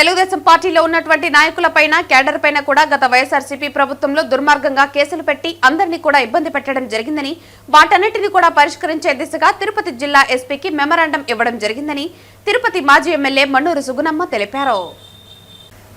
తెలుగుదేశం పార్టీలో ఉన్నటువంటి నాయకులపైన క్యాడర్ పైన కూడా గత వైఎస్ఆర్సీపీ ప్రభుత్వంలో దుర్మార్గంగా కేసులు పెట్టి అందరినీ కూడా ఇబ్బంది పెట్టడం జరిగిందని వాటన్నిటిని కూడా పరిష్కరించే దిశగా తిరుపతి జిల్లా ఎస్పీకి మెమరాండం ఇవ్వడం జరిగిందని తిరుపతి మాజీ ఎమ్మెల్యే మన్నూరు సుగుణమ్మ తెలిపారు.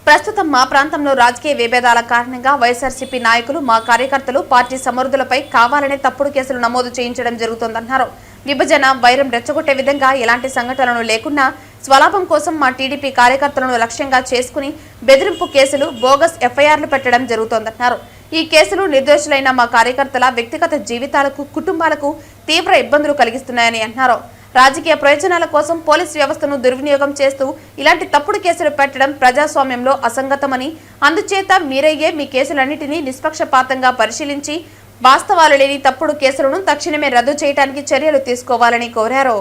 ప్రస్తుతం మా ప్రాంతంలో రాజకీయ విభేదాల కారణంగా వైఎస్ఆర్సీపీ నాయకులు మా కార్యకర్తలు పార్టీ సమర్థులపై కావాలనే తప్పుడు కేసులు నమోదు చేయించడం జరుగుతోందన్నారు. విభజన వైరం రెచ్చగొట్టే విధంగా ఎలాంటి సంఘటనలు లేకున్నా స్వలాభం కోసం మా టీడీపీ కార్యకర్తలను లక్ష్యంగా చేసుకుని బెదిరింపు కేసులు బోగస్ ఎఫ్ఐఆర్లు పెట్టడం జరుగుతోందన్నారు ఈ కేసులు నిర్దోషులైన మా కార్యకర్తల వ్యక్తిగత జీవితాలకు కుటుంబాలకు తీవ్ర ఇబ్బందులు కలిగిస్తున్నాయని అన్నారు రాజకీయ ప్రయోజనాల కోసం పోలీస్ వ్యవస్థను దుర్వినియోగం చేస్తూ ఇలాంటి తప్పుడు కేసులు పెట్టడం ప్రజాస్వామ్యంలో అసంగతమని అందుచేత మీరయ్యే మీ కేసులన్నింటినీ నిష్పక్షపాతంగా పరిశీలించి వాస్తవాలు లేని తప్పుడు కేసులను తక్షణమే రద్దు చేయడానికి చర్యలు తీసుకోవాలని కోరారు.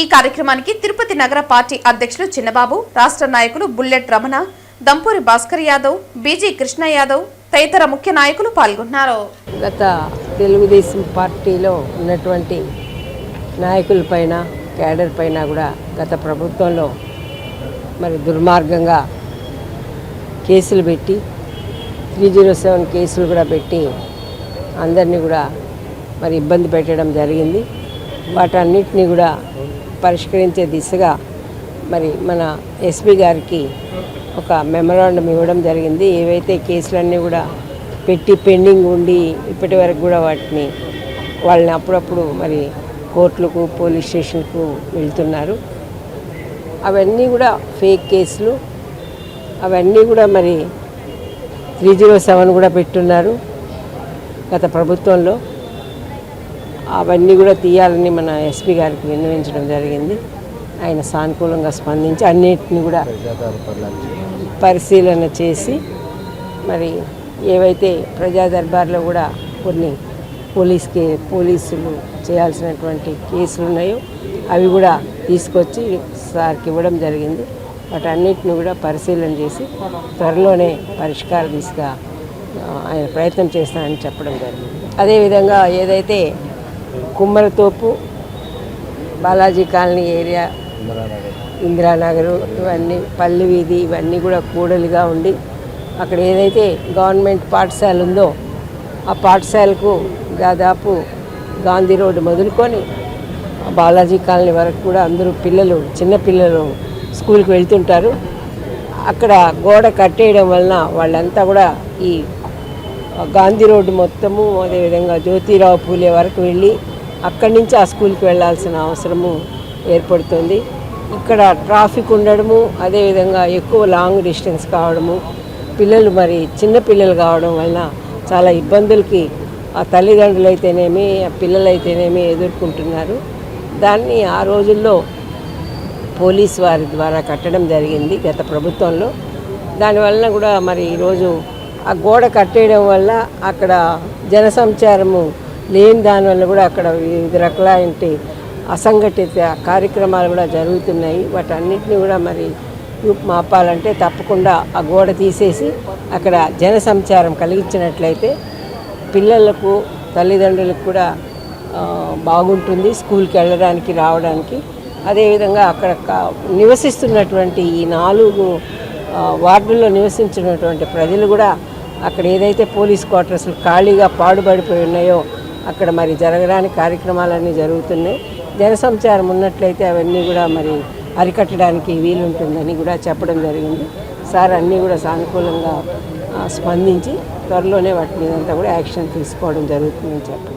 ఈ కార్యక్రమానికి తిరుపతి నగర పార్టీ అధ్యక్షులు చిన్నబాబు రాష్ట్ర నాయకులు బుల్లెట్ రమణ దంపూరి భాస్కర్ యాదవ్ బీజీ కృష్ణ యాదవ్ తదితర ముఖ్య నాయకులు పాల్గొన్నారు. గత తెలుగుదేశం పార్టీలో ఉన్నటువంటి నాయకులపైన క్యాడర్ పైన కూడా గత ప్రభుత్వంలో మరి దుర్మార్గంగా కేసులు పెట్టి త్రీ జీరో సెవెన్ కేసులు కూడా పెట్టి అందరినీ కూడా మరి ఇబ్బంది పెట్టడం జరిగింది. వాటన్నిటిని కూడా పరిష్కరించే దిశగా మరి మన ఎస్పీ గారికి ఒక మెమరాండం ఇవ్వడం జరిగింది. ఏవైతే కేసులన్నీ కూడా పెట్టి పెండింగ్ ఉండి ఇప్పటి వరకు కూడా వాటిని వాళ్ళని అప్పుడప్పుడు మరి కోర్టులకు పోలీస్ స్టేషన్కు వెళ్తున్నారు. అవన్నీ కూడా ఫేక్ కేసులు. అవన్నీ కూడా మరి త్రీ జీరో సెవెన్ కూడా పెట్టున్నారు గత ప్రభుత్వంలో. అవన్నీ కూడా తీయాలని మన ఎస్పీ గారికి విన్నవించడం జరిగింది. ఆయన సానుకూలంగా స్పందించి అన్నిటిని కూడా పరిశీలన చేసి మరి ఏవైతే ప్రజా దర్బార్లో కూడా కొన్ని పోలీస్కి పోలీసులు చేయాల్సినటువంటి కేసులు ఉన్నాయో అవి కూడా తీసుకొచ్చి సార్కి ఇవ్వడం జరిగింది. వాటన్నిటిని కూడా పరిశీలన చేసి త్వరలోనే పరిష్కార దిశగా ఆయన ప్రయత్నం చేస్తానని చెప్పడం జరిగింది. అదేవిధంగా ఏదైతే కుమ్మరతోపు బాలాజీ కాలనీ ఏరియా ఇందిరానగర్ ఇవన్నీ పల్లె వీధి ఇవన్నీ కూడా కూడలిగా ఉండి అక్కడ ఏదైతే గవర్నమెంట్ పాఠశాల ఉందో ఆ పాఠశాలకు దాదాపు గాంధీ రోడ్డు మొదలుకొని ఆ బాలాజీ కాలనీ వరకు కూడా అందరూ పిల్లలు చిన్న పిల్లలు స్కూల్కి వెళ్తుంటారు. అక్కడ గోడ కట్టేయడం వలన వాళ్ళంతా కూడా ఈ గాంధీ రోడ్డు మొత్తము అదేవిధంగా జ్యోతిరావు పూలే వరకు వెళ్ళి అక్కడి నుంచి ఆ స్కూల్కి వెళ్ళాల్సిన అవసరము ఏర్పడుతుంది. ఇక్కడ ట్రాఫిక్ ఉండడము అదేవిధంగా ఎక్కువ లాంగ్ డిస్టెన్స్ కావడము పిల్లలు మరి చిన్న పిల్లలు కావడం వలన చాలా ఇబ్బందులకి ఆ తల్లిదండ్రులు అయితేనేమి ఆ పిల్లలు అయితేనేమి ఎదుర్కొంటున్నారు. దాన్ని ఆ రోజుల్లో పోలీస్ వారి ద్వారా కట్టడం జరిగింది గత ప్రభుత్వంలో. దానివలన కూడా మరి ఈరోజు ఆ గోడ కట్టేయడం వల్ల అక్కడ జనసంచారము లేని దానివల్ల కూడా అక్కడ వివిధ రకాలంటి అసంఘటిత కార్యక్రమాలు కూడా జరుగుతున్నాయి. వాటన్నిటిని కూడా మరి మాపాలంటే తప్పకుండా ఆ గోడ తీసేసి అక్కడ జనసంచారం కలిగించినట్లయితే పిల్లలకు తల్లిదండ్రులకు కూడా బాగుంటుంది స్కూల్కి వెళ్ళడానికి రావడానికి. అదేవిధంగా అక్కడ నివసిస్తున్నటువంటి ఈ నాలుగు వార్డుల్లో నివసించినటువంటి ప్రజలు కూడా అక్కడ ఏదైతే పోలీస్ క్వార్టర్స్లు ఖాళీగా పాడుబడిపోయి ఉన్నాయో అక్కడ మరి జరగడానికి కార్యక్రమాలన్నీ జరుగుతున్నాయి. జనసంచారం ఉన్నట్లయితే అవన్నీ కూడా మరి అరికట్టడానికి వీలుంటుందని కూడా చెప్పడం జరిగింది. సార్ అన్నీ కూడా సానుకూలంగా స్పందించి త్వరలోనే వాటి మీదంతా కూడా యాక్షన్ తీసుకోవడం జరుగుతుందని చెప్పండి